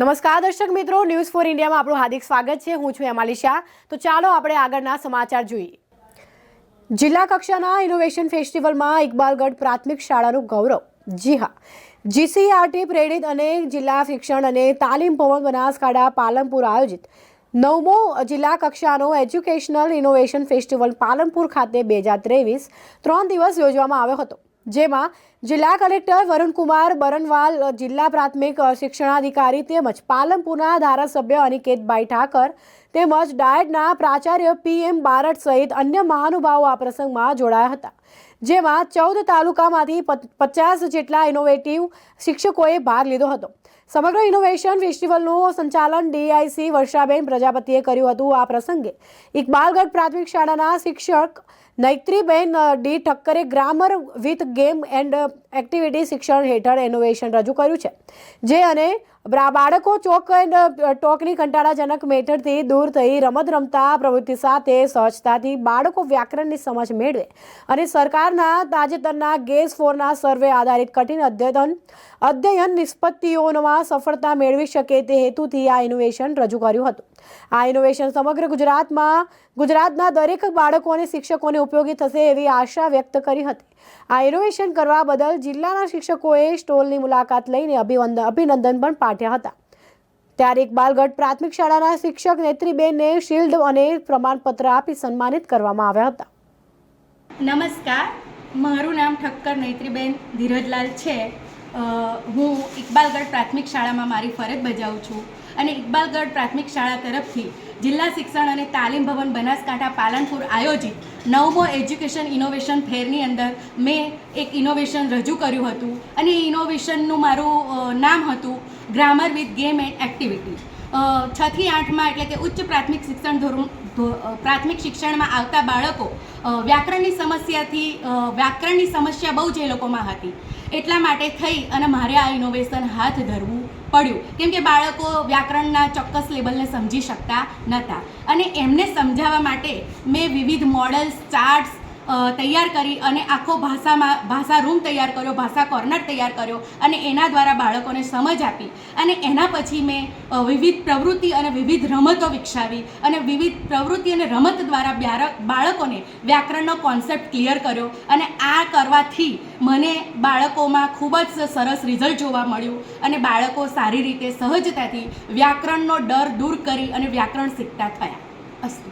નમસ્કાર દર્શક મિત્રો ન્યૂઝ ફોર ઇન્ડિયામાં આપણું હાર્દિક સ્વાગત છે. હું છું એમાલી શાહ. તો ચાલો આપણે આગળના સમાચાર જોઈએ. જિલ્લા કક્ષાના ઇનોવેશન ફેસ્ટિવલમાં ઇકબાલગઢ પ્રાથમિક શાળાનું ગૌરવ. જી હા. જીસીઆરટી પ્રેરિત અને જિલ્લા શિક્ષણ અને તાલીમ ભવન બનાસકાંઠા પાલનપુર આયોજિત નવમો જિલ્લા કક્ષાનો એજ્યુકેશનલ ઇનોવેશન ફેસ્ટિવલ પાલનપુર ખાતે બે હજાર ત્રેવીસ ત્રણ દિવસ યોજવામાં આવ્યો હતો. જેમાં જિલ્લા કલેક્ટર વરુણકુમાર બરનવાલ, જિલ્લા પ્રાથમિક શિક્ષણાધિકારી તેમજ પાલનપુરના ધારાસભ્ય અનિકેતભાઈ ઠાકર તેમજ ડાયટના પ્રાચાર્ય પીએમ બારટ સહિત અન્ય મહાનુભાવો આ પ્રસંગમાં જોડાયા હતા. જેમાં ચૌદ તાલુકામાંથી પચાસ જેટલા ઇનોવેટિવ શિક્ષકોએ ભાગ લીધો હતો. સમગ્ર ઇનોવેશન ફેસ્ટિવલનું સંચાલન ડીઆઈસી વર્ષાબેન પ્રજાપતિએ કર્યું હતું આ પ્રસંગે. ઇકબાલગઢ પ્રાથમિક શાળાના શિક્ષક Naitriben D ઠક્કરે grammar with game and activity શિક્ષણ હેઠળ ઇનોવેશન રજૂ કર્યું છે. જે અને બાળકો ચોક ટોકની કંટાળાજનક મેથડથી દૂર થઈ રમત રમતા પ્રવૃત્તિ સાથે સહજતાથી બાળકો વ્યાકરણની સમજ મેળવે અને સરકારના તાજેતરના ગેસ ફોરના સર્વે આધારિત કઠિન અદ્યતન, અધ્યયન નિષ્પત્તિઓમાં સફળતા મેળવી શકે તે હેતુથી આ ઇનોવેશન રજૂ કર્યું હતું. આ ઇનોવેશન સમગ્ર ગુજરાતમાં, ગુજરાતના દરેક બાળકો અને શિક્ષકોને ઉપયોગી થશે એવી આશા વ્યક્ત કરી હતી. આ ઇનોવેશન કરવા બદલ જિલ્લાના શિક્ષકોએ સ્ટોલની મુલાકાત લઈને અભિનંદન પણ પાઠવ્યા હતા. ત્યારે ઇકબાલગઢ પ્રાથમિક શાળાના શિક્ષક નેત્રીબેનને શિલ્ડ અને પ્રમાણપત્ર આપી સન્માનિત કરવામાં આવ્યા હતા. નમસ્કાર. મારું નામ ઠક્કર નેત્રીબેન ધીરજલાલ છે. હું ઇકબાલગઢ પ્રાથમિક શાળામાં મારી ફરજ બજાવું છું. અને ઇકબાલગઢ પ્રાથમિક શાળા તરફથી જિલ્લા શિક્ષણ અને તાલીમ ભવન બનાસકાંઠા પાલનપુર આયોજિત નવમો એજ્યુકેશન ઇનોવેશન ફેરની અંદર મેં એક ઇનોવેશન રજૂ કર્યું હતું. અને ઇનોવેશનનું મારું નામ હતું grammar with game and activity. છ થી આઠમાં એટલે કે ઉચ્ચ પ્રાથમિક શિક્ષણ ધોરણ પ્રાથમિક શિક્ષણમાં આવતા બાળકો વ્યાકરણની સમસ્યાથી વ્યાકરણની સમસ્યા બહુ જ લોકોમાં હતી. એટલા માટે થઈ અને મારે આ ઇનોવેશન હાથ ધરવું પડ્યું. કેમ કે બાળકો વ્યાકરણના ચોક્કસ લેબલને સમજી શકતા નહોતા અને એમને સમજાવવા માટે મેં વિવિધ મોડલ્સ ચાર્ટ્સ તૈયાર કરી અને આખો ભાષામાં, ભાષા રૂમ તૈયાર કર્યો, ભાષા કોર્નર તૈયાર કર્યો અને એના દ્વારા બાળકોને સમજ આપી. અને એના પછી મેં વિવિધ પ્રવૃત્તિ અને વિવિધ રમતો વિકસાવી અને વિવિધ પ્રવૃત્તિ અને રમત દ્વારા બાળકોને વ્યાકરણનો કોન્સેપ્ટ ક્લિયર કર્યો અને આ કરવાથી મને બાળકોમાં ખૂબ જ સરસ રિઝલ્ટ જોવા મળ્યું અને બાળકો સારી રીતે સહજતાથી વ્યાકરણનો ડર દૂર કરી અને વ્યાકરણ શીખતા થયા. અસ્તુ.